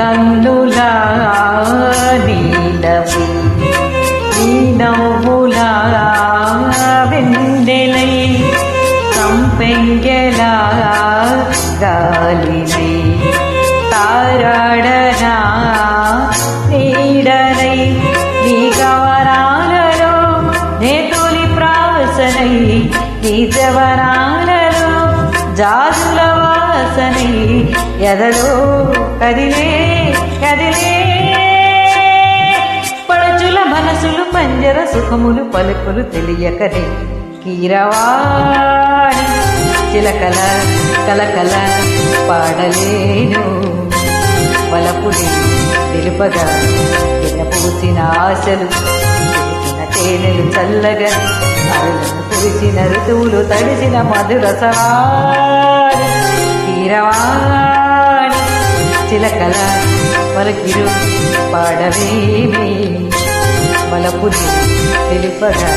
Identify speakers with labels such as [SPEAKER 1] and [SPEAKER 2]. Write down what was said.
[SPEAKER 1] కన్నులా నీలవి నీ నవ్వులా వెన్నెలై కంపెంగెలా గాలిని తారాడనా నీడనై నీ గవరాలలో ప్రాసనై నీ జవరాలలో జా వాసని ఎదలో కదిలే కదిలే. పడచుల మనసులు పంజర సుఖములు పలుకులు తెలియకనే. కీరవాణి చిలకల కలకల పాడలేను. వలపుని తెలుపగా పూసిన ఆశలు తేనెలు చల్లగా అరులను కురిసిన ఋతువులు తడిసిన మధుర చిలకల పలకిరు పాడవేమి? మలపుని తెలుపగా